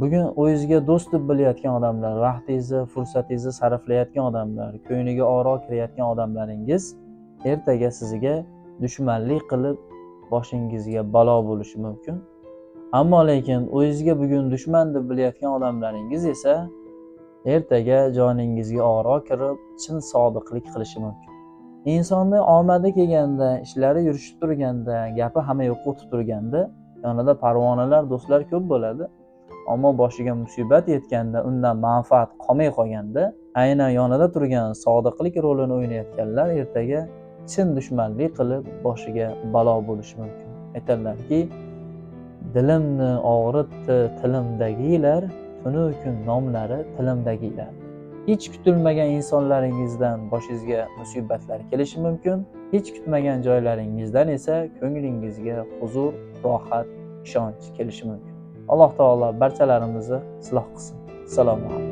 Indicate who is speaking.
Speaker 1: bugun o'zingizga do'st deb bilayotgan odamlar vaqtingizni fursatingizni sarflayotgan odamlar ko'ngliga oro kirayotgan odamlaringiz ertaga sizga dushmanlik qilib boshingizga balo bo'lishi mumkin. Ammo lekin o'zingizga bugun dushman deb bilayotgan odamlaringiz esa ertaga joningizga oro kirib chin sodiqlik qilishi mumkin. Insonni omadi kelganda ishlari yurishib turganda gapi hamma yoqqa o'tib turganda yonida parvonalar do'stlar ko'p bo'ladi. Ammo boshiga musibat yetganda undan manfaat qolmay qolganda aynan yonida turgan sodiqlik rolini o'ynayotganlar ertaga chin dushmanlik qilib boshiga balo bo'lishi mumkin. Aytadilarki dilimni og'ritdi tilimdagilar tunu kun nomlari tilimdagilar. Hech kutilmagan insonlaringizdan boshingizga musibatlar kelishi mumkin hech kutmagan joylaringizdan esa ko'nglingizga huzur rohat ishonch kelishi mumkin. Allah da Allah bərçələrimizi silah qısın. Selamun aleyküm.